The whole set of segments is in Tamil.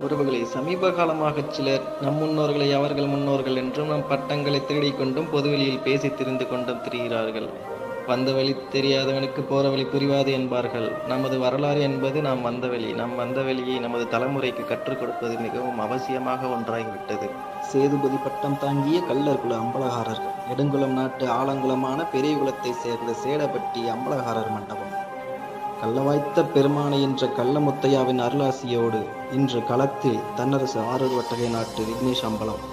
உறவுகளை சமீப காலமாக சிலர் நம் முன்னோர்களை அவர்கள் முன்னோர்கள் என்றும் நம் பட்டங்களை தேடிக்கொண்டும் பொதுவெளியில் பேசித் திரிந்து கொண்டும் திரிகிறார்கள். வந்த வழி தெரியாதவனுக்கு போற வழி புரியாது என்பார்கள். நமது வரலாறு என்பது நாம் வந்த வழி. நம் வந்த வழியை நமது தலைமுறைக்கு கற்றுக் கொடுப்பது மிகவும் அவசியமாக ஒன்றாகிவிட்டது. சேதுபதி பட்டம் தாங்கிய கள்ளர்குல அம்பலகாரர்கள் நெடுங்குளம் நாட்டு ஆலங்குளமான பெரியகுளத்தை சேர்ந்த சேடப்பட்டி அம்பலகாரர் மண்டபம். கள்ளவாய்த்த பெருமானை என்ற கள்ளமுத்தையாவின் அருளாசியோடு இன்று களத்தில் தன்னரசு ஆரூர் வட்டகை நாட்டு விக்னேஷ் அம்பலம்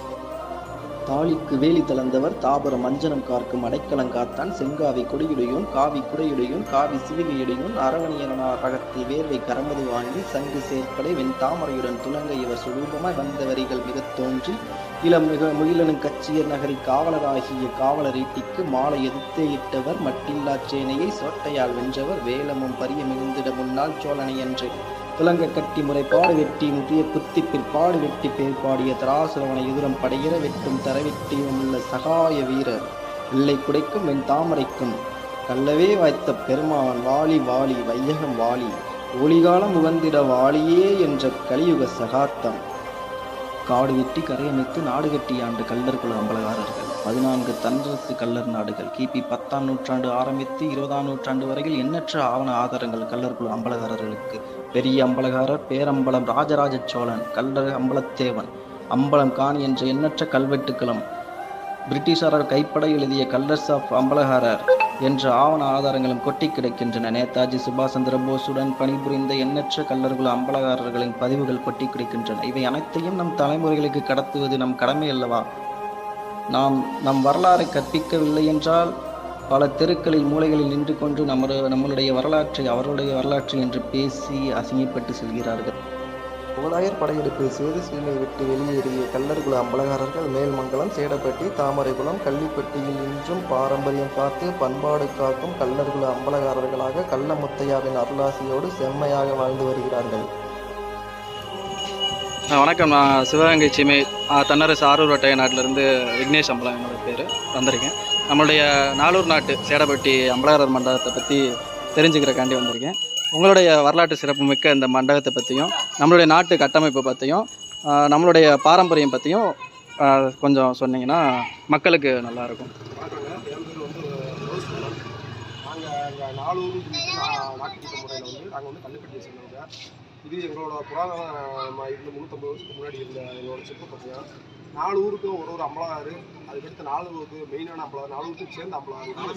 தாலிக்கு வேலி தளர்ந்தவர் தாபரம் மஞ்சனம் கார்க்கும் அடைக்கலங்காத்தான் செங்காவி கொடியுடையோன் காவி குடையுடையோன் காவி சிவிகையுடையோன் அரவணியனார் ரகத்தில் வேர்வை கரமது வாங்கி சங்கு சேர்ப்படை வெண் தாமரையுடன் துலங்க இவர் சுரூபமாய் வந்த வரிகள் மிகத் தோன்றி இளம் மிக முகிலனும் கச்சிய நகரி காவலராகிய காவலர் ஈட்டிக்கு மாலை எதிர்த்தே இட்டவர் மட்டில்லா சேனையை சோட்டையால் வென்றவர் வேலமும் பரிய மிகுந்திட முன்னாள் சோழனை என்று. துலங்க கட்டி முறைப்பாடு வெட்டி முதிய குத்தி பிற்பாடு வெட்டி பேர் பாடிய தராசுரவனை எதிரம் படையிற வெட்டும் தரவெட்டியும் உள்ள சகாய வீரர். வெள்ளை குடைக்கும் வெண் தாமரைக்கும் கல்லவே வாய்த்த பெருமான் வாளி வாலி வையகம் வாளி ஒளிகாலம் உகந்திட வாளியே என்ற கலியுக சகாத்தம். காடு வெட்டி கரையமைத்து நாடு கட்டி ஆண்டு கல்லர் குல அம்பலகாரர்கள். பதினான்கு தன்றரசு கல்லர் நாடுகள். கிபி பத்தாம் நூற்றாண்டு ஆரம்பித்து இருபதாம் நூற்றாண்டு வரையில் எண்ணற்ற ஆவண ஆதாரங்கள் கல்லர் குல அம்பலகாரர்களுக்கு. பெரிய அம்பலகாரர் பேரம்பலம் ராஜராஜ சோழன் கல்லர் அம்பலத்தேவன் அம்பலம் காணி என்ற எண்ணற்ற கல்வெட்டுக்களும் பிரிட்டிஷாரர் கைப்பட எழுதிய கல்லர்ஸ் ஆஃப் அம்பலகாரர். என்ற ஆவண ஆதாரங்களும் கொட்டி கிடக்கின்றன. நேதாஜி சுபாஷ் சந்திர போஸுடன் பணிபுரிந்த எண்ணற்ற கல்லர்கள் அம்பலகாரர்களின் பதிவுகள் கொட்டி கிடக்கின்றன. இவை அனைத்தையும் நம் தலைமுறைகளுக்கு கடத்துவது நம் கடமை அல்லவா? நாம் நம் வரலாறை கற்பிக்கவில்லை என்றால் பல தெருக்களில் மூலைகளில் நின்று கொண்டு நம்ம நம்மளுடைய வரலாற்றை அவர்களுடைய வரலாற்று என்று பேசி அசிங்கப்பட்டு செல்கிறார்கள். முகலாயர் படையெடுப்பு சேது சீமை விட்டு வெளியேறிய கல்லர்குல அம்பலகாரர்கள் மேல்மங்கலம் சேடப்பட்டி தாமரைகுளம் கள்ளிப்பட்டியில் இன்றும் பாரம்பரியம் காத்து பண்பாடு காக்கும் கல்லர்குல அம்பலகாரர்களாக கள்ளமுத்தையாவின் அருளாசியோடு செம்மையாக வாழ்ந்து வருகிறார்கள். வணக்கம். நான் சிவகங்கை சீமை தன்னரசு ஆரூர் வட்டைய நாட்டிலிருந்து விக்னேஷ் அம்பலம் என்னோட பேர். வந்திருக்கேன். நம்மளுடைய நாளூர் நாட்டு சேடப்பட்டி அம்பலகாரர் மண்டலத்தை பற்றி தெரிஞ்சுக்கிறக்காண்டி வந்திருக்கேன். உங்களுடைய வரலாற்று சிறப்பு மிக்க இந்த மண்டபத்தை பற்றியும் நம்மளுடைய நாட்டு கட்டமைப்பை பற்றியும் நம்மளுடைய பாரம்பரியம் பற்றியும் கொஞ்சம் சொன்னீங்கன்னா மக்களுக்கு நல்லாயிருக்கும் நாங்கள் இங்கே நாலூர் முறையில் வந்து நாங்கள் வந்து கல்லுப்பட்டியை சேர்ந்தவங்க இது எங்களோட புராதன ம- இருந்த முந்நூற்றம்பது வருஷத்துக்கு முன்னாடி இருந்த எங்களோட சிற்ப பற்றியம் நாலு ஊருக்கும் ஒரு ஒரு அம்பலாறு அதுக்கடுத்து நாலு ஊருக்கு மெயினான அம்பலாறு நாலு ஊருக்கும் சேர்ந்த அம்பலாறு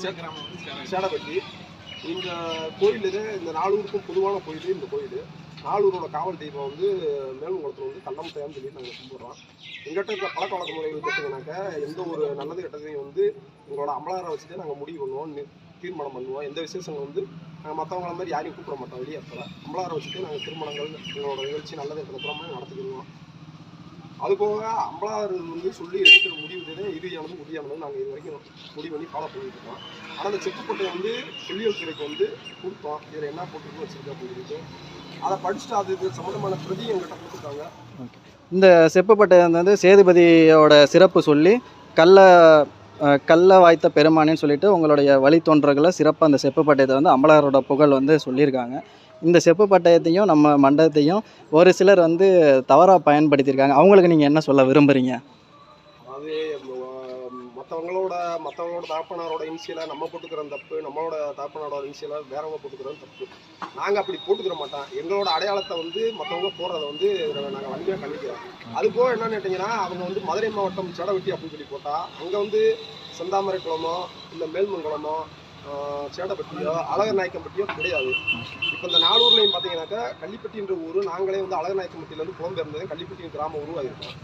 சேடப்பட்டி இந்த கோயில் இந்த நாலூருக்கும் பொதுவான கோயில் இந்த கோயில் நாலூரோட காவல் தெய்வம் வந்து மேல்குளத்தில் வந்து கள்ளமுத்தையான்னு சொல்லி நாங்கள் கும்பிட்றோம். எங்கிட்ட இருக்க பழக்க வழக்க முறைகள் பார்த்தீங்கன்னாக்கா எந்த ஒரு நல்லது கெட்டதையும் வந்து எங்களோட அமலாரை வச்சுட்டு நாங்கள் முடிவு பண்ணுவோம் தீர்மானம் பண்ணுவோம். எந்த விசேஷங்கள் வந்து நாங்கள் மற்றவங்கள மாதிரி யாரையும் கூப்பிட மாட்டோம் வெளியே அப்போ அமலாரை வச்சுட்டு நாங்கள் திருமணங்கள் எங்களோட நிகழ்ச்சி நல்லது கெட்டது அப்புறமா நடத்திக்கிடுவோம். அது போக அம்பலார் வந்து சொல்லி எடுக்கிற முடிவு தான் இறுதியானது உறுதியானது நாங்கள் இது வரைக்கும் முடிவு பண்ணி ஃபாலோ பண்ணிட்டு இருக்கோம். ஆனால் அந்த செக்குப்பட்டை வந்து தொல்லியல் துறைக்கு வந்து கொடுத்தோம். இதில் என்ன போட்டுருக்கு வச்சிருக்கோம் போயிருக்கு அதை படிச்சுட்டு அதுக்கு சம்மந்தமான பிரதி எங்கிட்ட கொடுத்துருக்காங்க இந்த செப்புப்பட்டை வந்து சேதுபதியோட சிறப்பு சொல்லி கள்ள கல்ல வாய்த்த பெருமானின்னு சொல்லிட்டு உங்களுடைய வழித்தோன்றர்களை சிறப்பாக அந்த செப்புப்பட்டயத்தை வந்து அம்பலாரோட புகழ் வந்து சொல்லியிருக்காங்க. இந்த செப்பு பட்டயத்தையும் நம்ம மண்டபத்தையும் ஒரு சிலர் வந்து தவறாக பயன்படுத்தியிருக்காங்க. அவங்களுக்கு நீங்கள் என்ன சொல்ல விரும்புகிறீங்க அதாவது மற்றவங்களோட மற்றவங்களோட தாப்பனாரோட இன்சியலை நம்ம போட்டுக்கிற தப்பு நம்மளோட தாப்பனாரோட இனிஷியலாக வேறவங்க போட்டுக்கிறது தப்பு. நாங்கள் அப்படி போட்டுக்கிற மாட்டோம். எங்களோட அடையாளத்தை வந்து மற்றவங்க போடுறத வந்து நாங்கள் வன்மையாக கண்டிக்கிறோம். அது போக என்னன்னு கேட்டிங்கன்னா அவங்க வந்து மதுரை மாவட்டம் சேடவெட்டி அப்படின்னு சொல்லி போட்டால் அங்கே வந்து செந்தாமரை குளமோ இல்லை மேல்மங்குளமோ குளமோ சேடப்பட்டியோ அழகர் நாயக்கம்பட்டியோ கிடையாது. இப்போ இந்த நாலூர்லையும் பார்த்தீங்கன்னாக்கா கள்ளிப்பட்டின்ற ஊர் நாங்களே வந்து அழகர் நாயக்கம்பட்டியிலேருந்து புலம்பெயர்ந்தது கள்ளிப்பட்டியின் கிராமம் உருவாயிருக்கோம்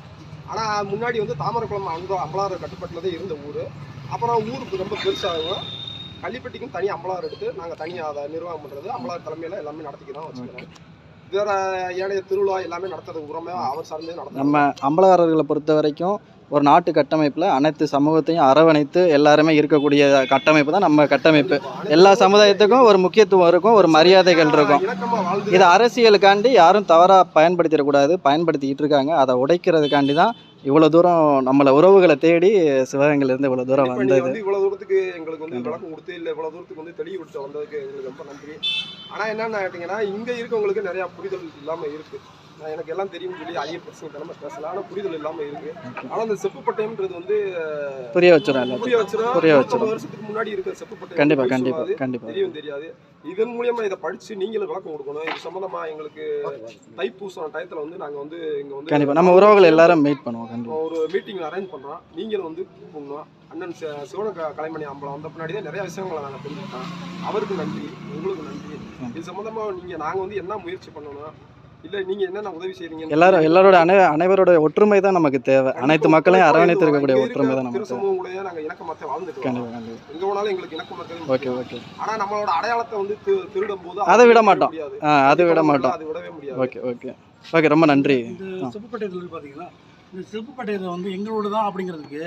ஆனால் முன்னாடி வந்து தாமரக்குளம் அன்பா அம்பலாறு கட்டுப்பட்டில் தான் இருந்த ஊர். அப்புறம் ஊருக்கு ரொம்ப பெருசாகும் கள்ளிப்பட்டிக்கும் தனி அம்பலாறு எடுத்து நாங்கள் தனியாக அதை நிர்வாகம் பண்ணுறது அம்பலார் தலைமையில் எல்லாமே நடத்திக்கிறோம் வச்சுக்கிறோம். வேற ஏனைய திருவிழா எல்லாமே நடத்துறது உரமே அவர் சார்ந்தே நடத்துறோம். நம்ம அம்பலகாரர்களை பொறுத்த வரைக்கும் ஒரு நாட்டு கட்டமைப்பில் அனைத்து சமூகத்தையும் அரவணைத்து எல்லாருமே இருக்கக்கூடிய கட்டமைப்பு தான் நம்ம கட்டமைப்பு. எல்லா சமுதாயத்துக்கும் ஒரு முக்கியத்துவம் இருக்கும் ஒரு மரியாதைகள் இருக்கும். இதை அரசியலுக்காண்டி யாரும் தவறாக பயன்படுத்திடக்கூடாது பயன்படுத்திக்கிட்டு இருக்காங்க. அதை உடைக்கிறதுக்காண்டி தான் இவ்வளோ தூரம் நம்மளை உறவுகளை தேடி சிவகங்கையிலேருந்து இவ்வளோ தூரம் வந்தது. வந்து இவ்வளவு தூரத்துக்கு எங்களுக்கு வந்து விளக்கம் கொடுத்து இல்ல இவ்வளவு தூரத்துக்கு வந்து தெளிவுபடுத்த வந்ததுக்கு எங்களுக்கு ரொம்ப நன்றி. ஆனா என்னன்னு கேட்டீங்கன்னா இங்க இருக்கவங்களுக்கு நிறைய புரிதல் இல்லாம இருக்கு. நான் எனக்கு எல்லாம் தெரியும்னு சொல்லி ஐய பிரச்சனை தலைமை பேசலாம் ஆனால் புரிதல் இல்லாமல் இருக்கு. ஆனால் அந்த செப்பு பட்டயம்ன்றது வந்து புரிய வச்சிடும் புரிய வச்சிடும் புரிய வச்சிடும். வருஷத்துக்கு முன்னாடி இருக்கிற செப்பு பட்டயம் கண்டிப்பா பொய் கண்டிப்பா சொல்லாது. கண்டிப்பா. தெரியும் தெரியாது. இதன் மூலியமா இதை படிச்சு நீங்களும் விளக்கம் கொடுக்கணும். இது சம்பந்தமா எங்களுக்கு தைப்பூசம் டயத்துல வந்து நாங்க வந்து இங்க வந்து கண்டிப்பா. நம்ம உறவுகள் எல்லாரும் மீட் பண்ணுவோம். ஒரு மீட்டிங் அரேஞ்ச் பண்றோம். நீங்களும் வந்து கூப்பிடணும். அண்ணன் சிவன க- கலைமணி அம்பலம் வந்த பின்னாடி தான் நிறைய விஷயங்களை நாங்க தெரிஞ்சுக்கிட்டோம். அவருக்கு நன்றி உங்களுக்கு நன்றி. இது சம்பந்தமா நீங்க நாங்க வந்து என்ன முயற்சி பண்ணணும்? இல்ல நீங்க என்னென்ன உதவி செய்றீங்க எல்லாரும் எல்லாரோட அனை அனைவரோட ஒற்றுமை தான் நமக்கு தேவை. அனைத்து மக்களையும் அரவணைத்து இருக்கக்கூடிய ஒற்றுமை தான் நமக்கு தேவை. திருசமூகம் கூட நாங்க இணக்கமாத்த வாழ்ந்துட்டு எங்க போனாலும் எங்களுக்கு இணக்கமா இருக்கிறது ஓகே. ஓகே. ஆனா நம்மளோட அடையாளத்தை வந்து திருடும் போது அதை விட மாட்டோம். ஆ அது விட மாட்டோம். அது விடவே முடியாது. Okay okay. ஓகே ரொம்ப நன்றி. இந்த செப்பு பட்டயத்தில் இருக்கு பார்த்தீங்களா இந்த செப்பு பட்டயத்தில் வந்து எங்களோட தான் அப்படிங்கிறதுக்கு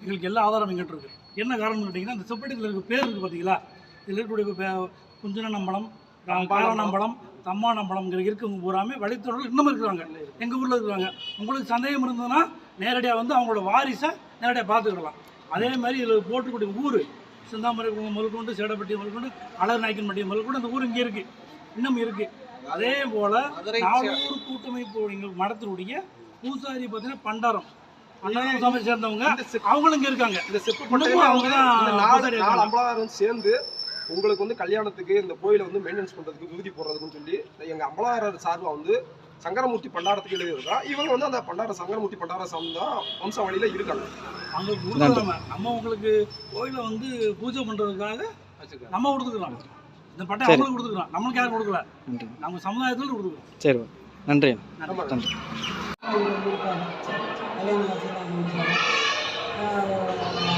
எங்களுக்கு எல்லா ஆதாரம் எங்கிட்ட இருக்கு. என்ன காரணம்னு கேட்டிங்கன்னா இந்த செப்பு பட்டயத்தில் இருக்க பேர் இருக்குது பார்த்தீங்களா இதில் இருக்கக்கூடிய பே- குஞ்சன நம்பலம் காரணம்பலம் தம்மா நம்பலம்ங்கிற இருக்கவங்க பூராமே வழித்தொடர்கள் இன்னும் இருக்கிறாங்க. எங்கள் ஊரில் இருக்கிறாங்க. உங்களுக்கு சந்தேகம் இருந்ததுன்னா நேரடியாக வந்து அவங்களோட வாரிசை நேரடியாக பார்த்துக்கிடலாம் அதே மாதிரி இதில் போட்டுக்கூடிய ஊர் சிந்தாமரை முதற்கொண்டு சேடப்பட்டி முதற்கொண்டு அழகு நாய்க்கன்பட்டி முதற்கொண்டு அந்த ஊர் இங்கே இருக்குது இன்னும் இருக்குது அதே போல் நானூறு கூட்டமைப்பு எங்கள் மடத்தினுடைய பூசாரி பார்த்தீங்கன்னா பண்டாரம். பண்டாரம் சமைச்சு சேர்ந்தவங்க. அவங்களும் இங்கே இருக்காங்க. இந்த செப்பு அவங்க தான் நாலு நாலு. அம்பலாதாரம் சேர்ந்து உங்களுக்கு வந்து கல்யாணத்துக்கு இந்த கோயிலை வந்து மெயின்டெனன்ஸ் பண்றதுக்கு விகுதி போடுறதுக்குன்னு சொல்லி எங்க அம்பலாதாரர் சார்பா வந்து சங்கரமூர்த்தி பண்டாரத்துக்கு எழுதியிருக்கா. இவங்க வந்து அந்த பண்டார சங்கரமூர்த்தி பண்டார சம்பந்தம் வம்ச வழியில இருக்காங்க. அங்கே கொடுக்குறாங்க நம்ம உங்களுக்கு கோயிலை வந்து பூஜை பண்ணுறதுக்காக நம்ம கொடுத்துக்கலாம். இந்த பட்டம் சரி. அவங்களுக்கு கொடுத்துக்கலாம். நம்மளுக்கு யாரும் கொடுக்கல. நன்றி. நம்ம சமுதாயத்தில் கொடுத்துக்கலாம். சரி ஓகே. நன்றி. ஆமா.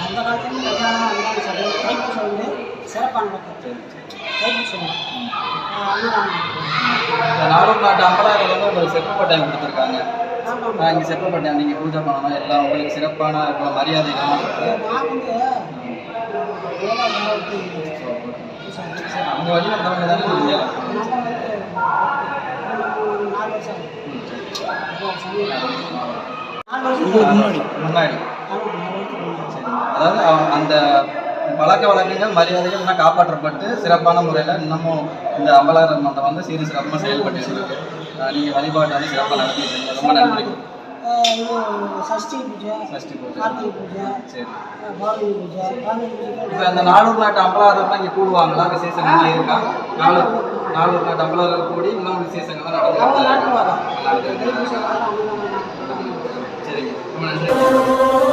அந்த காலத்துல கல்யாணம் தைப்பூசம் வந்து சிறப்பான பக்கம் தைப்பூசம் நாட்டு வந்து உங்களுக்கு கொடுத்துருக்காங்க இங்கே செப்பு நீங்கள் பூஜை பண்ணணும் எல்லாம் உங்களுக்கு சிறப்பான மரியாதை மரியாதைலாம் வழி தானே நீங்கள் முன்னாடி. முன்னாடி. அதாவது அந்த பழக்க வழக்கங்கள் மரியாதைகள் எல்லாம் காப்பாற்றப்பட்டு சிறப்பான முறையில் இன்னமும் இந்த அம்பலாரர் மன்றம் வந்து சீரி சிறப்பாக செயல்பட்டு இருக்கு. அஹ் நீங்க வழிபாடு வந்து சிறப்பாக நடத்திட்டு ரொம்ப நன்றி. சஷ்டி பூஜை சஷ்டி பூஜை. கார்த்திகை பூஜை சரி. ஆஹ் பௌர்ணமி பூஜை பௌர்ணமி இப்போ இந்த நானூறு நாட்டு அம்பலாரர்லாம் இங்கே கூடுவாங்களா? விசேஷம் இருக்கா? நானூறு நானூறு நாட்டு அம்பலாரர் கூடி இன்னும் தைப்பூசம் வரோம். சரிங்க. ரொம்ப நன்றி.